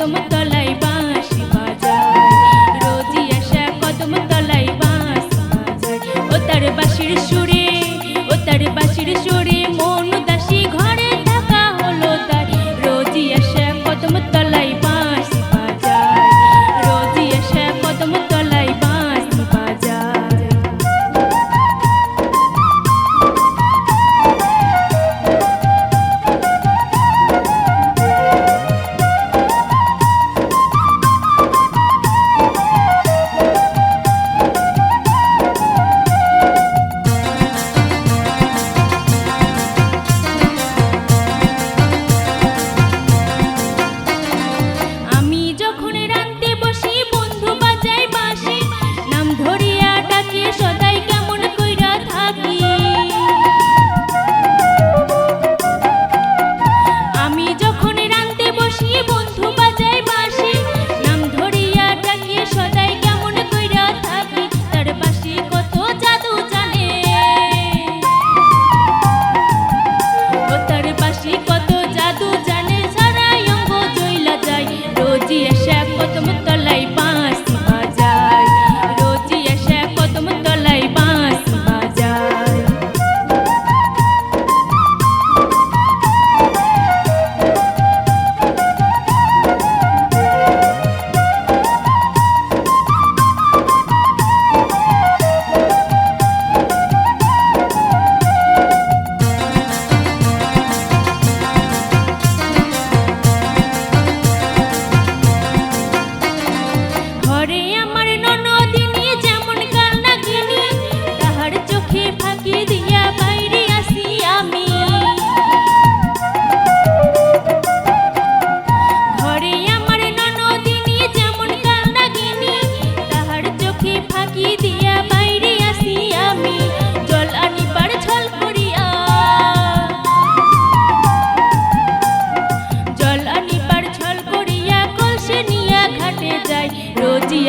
tomando Like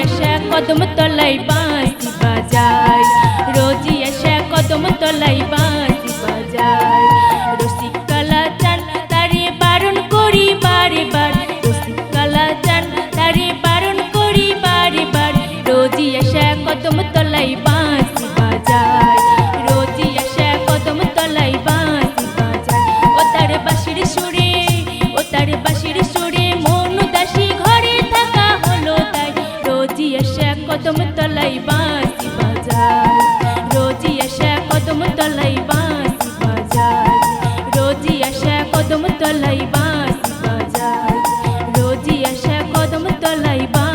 এসে কদম তলাই বাঁশি বাজায়। রোজি এসে কদম তলাই বাঁশি বাজায়। রসিক কালা চান তারে বারণ করি বারে বার। রসিক কালা চান তারে বারণ করি বারে বার। রোজি এসে কদম তলাই বাঁশি বাজায়। রোজি এসে কদম তলাই কদম তলাই বাঁশি বাজায়। রোজি আসে কদম তলাই বাঁশি বাজায়। রোজি আসে কদম তলাই বাঁশি বাজায়। রোজি আসে কদম তলাই বাঁশি